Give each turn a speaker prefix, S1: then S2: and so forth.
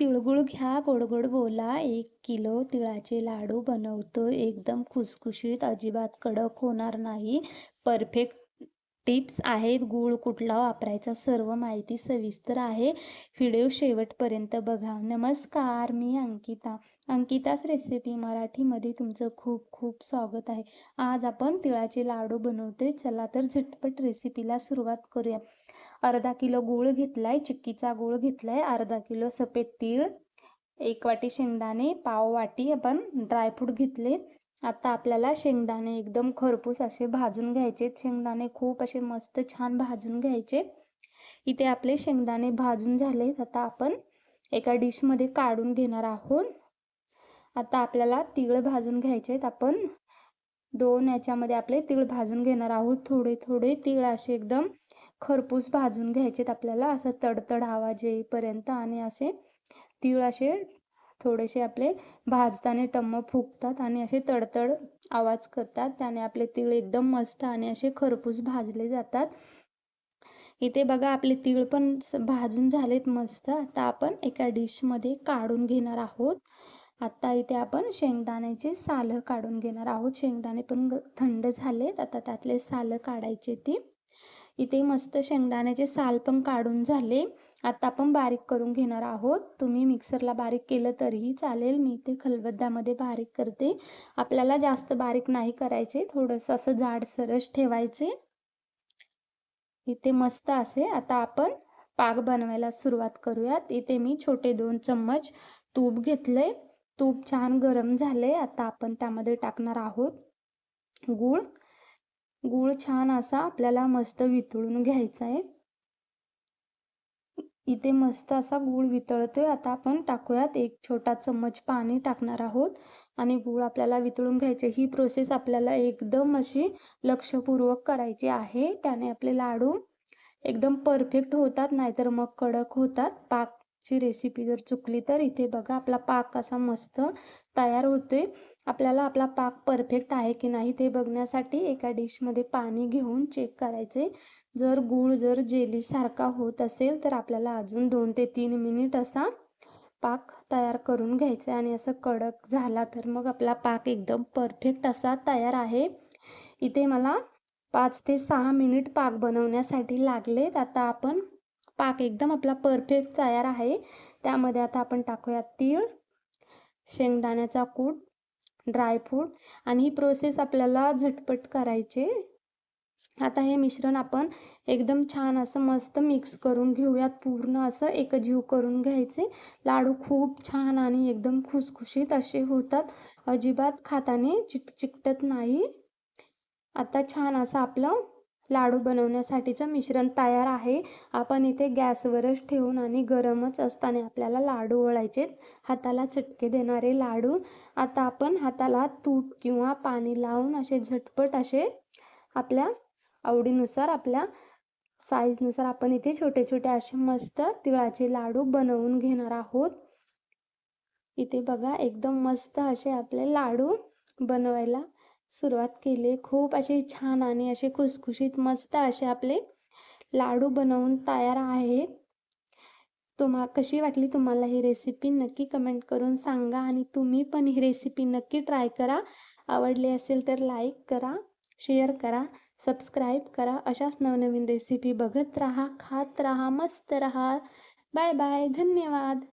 S1: तिळगुळ घ्या गोड गोड बोला. एक किलो तिळाचे लाडू बनवतो. एकदम खुसखुशीत अजिबात कडक होणार नाही. परफेक्ट टिप्स आहेत. गूळ कुठला वापरायचा सर्व माहिती सविस्तर आहे. व्हिडिओ शेवटपर्यंत बघा. नमस्कार मी अंकिता. अंकिताच रेसिपी मराठीमध्ये तुमचं खूप खूप स्वागत आहे. आज आपण तिळाचे लाडू बनवतोय. चला तर झटपट रेसिपीला सुरुवात करूया. अर्धा किलो गूळ घेतलाय चिक्कीचा गूळ घेतलाय अर्धा किलो सफेद तीळ एक वाटी शेंगदाणे पाव वाटी आपण ड्रायफ्रूट घेतले. आता आपल्याला शेंगदाणे एकदम खरपूस असे भाजून घ्यायचे शेंगदाणे खूप असे मस्त छान भाजून घ्यायचे. इथे आपले शेंगदाणे भाजून झाले आता आपण एका डिशमध्ये काढून घेणार आहोत. आता आपल्याला तीळ भाजून घ्यायचे आपण दोन याच्यामध्ये आपले तीळ भाजून घेणार आहोत. थोडे थोडे तीळ असे एकदम खरपूस भाजून घ्यायचेत आपल्याला. असं तडतड आवाज येईपर्यंत आणि असे तीळ असे थोडेसे आपले भाजताना टम्म फुगतात आणि असे तडतड आवाज करतात. त्याने आपले तीळ एकदम मस्त आणि असे खरपूस भाजले जातात. इथे बघा आपले तीळ पण भाजून झालेत मस्त. आता आपण एका डिशमध्ये काढून घेणार आहोत. आता इथे आपण शेंगदाण्याचे सालं काढून घेणार आहोत. शेंगदाणे पण थंड झालेत. आता त्यातले सालं काढायचे ती. इथे मस्त शेंगदाण्याचे साल पण काढून झाले आता आपण बारीक करून घेणार आहोत. तुम्ही मिक्सरला बारीक केलं तरीही चालेल. मी इथे खलबद्दामध्ये बारीक करते. आपल्याला जास्त बारीक नाही करायचे. थोडंसं असं जाडसरच ठेवायचे. इथे मस्त असे आता आपण पाक बनवायला सुरुवात करूयात. इथे मी छोटे दोन चम्मच तूप घेतले तूप छान गरम झाले आता आपण त्यामध्ये टाकणार आहोत. गूळ. गूळ छान असा आपल्याला मस्त वितळून घ्यायचा आहे. इथे मस्त असा गूळ वितळतोय. आता आपण टाकूयात. एक छोटा चम्मच पाणी टाकणार आहोत आणि गूळ आपल्याला वितळून घ्यायचे. ही प्रोसेस आपल्याला एकदम अशी लक्षपूर्वक करायची आहे. त्याने आपले लाडू एकदम परफेक्ट होतात नाहीतर मग कडक होतात. पाक ची रेसिपी जर चुकली तर इथे बघा आपला पाक कसा मस्त तयार होतोय. आपल्याला आपला पाक परफेक्ट आहे की नाही ते बघण्यासाठी एका डिशमध्ये पाणी घेऊन चेक करायचे. जर गूळ जर जेलीसारखा होत असेल तर आपल्याला अजून दोन ते तीन मिनिट असा पाक तयार करून घ्यायचा आणि असं कडक झाला तर मग आपला पाक एकदम परफेक्ट असा तयार आहे. इथे मला पाच ते सहा मिनिट पाक बनवण्यासाठी लागलेत. आता आपण पाक एकदम आपला परफेक्ट तयार आहे. त्यामध्ये आता आपण टाकूया तीळ शेंगदाण्याचा कूट ड्रायफ्रूट आणि ही प्रोसेस आपल्याला झटपट करायचे आता हे मिश्रण आपण एकदम छान असं मस्त मिक्स करून घेऊयात. पूर्ण असं एकजीव करून घ्यायचे. लाडू खूप छान आणि एकदम खुसखुशीत असे होतात. अजिबात खाताने चिकटत नाही. आता छान असं आपलं लाडू बनवण्यासाठीचं मिश्रण तयार आहे. आपण इथे गॅसवरच ठेवून आणि गरमच असताना आपल्याला लाडू ओळायचे हाताला चटके देणारे लाडू. आता आपण हाताला तूप किंवा पाणी लावून असे झटपट असे आपल्या आवडीनुसार आपल्या साईजनुसार आपण इथे छोटे छोटे असे मस्त तिळाचे लाडू बनवून घेणार आहोत. इथे बघा एकदम मस्त असे आपले लाडू बनवायला सुरुवात केली. खूप असे छान आणि असे खुसखुशीत मस्त असे आपले लाडू बनवून तयार आहेत तुम्हा कशी वाटली तुम्हाला ही रेसिपी नक्की कमेंट करून सांगा आणि तुम्ही पण ही रेसिपी नक्की ट्राय करा. आवडली असेल तर लाईक करा शेअर करा सबस्क्राईब करा. अशाच नवनवीन रेसिपी बघत राहा खात राहा मस्त राहा. बाय बाय धन्यवाद.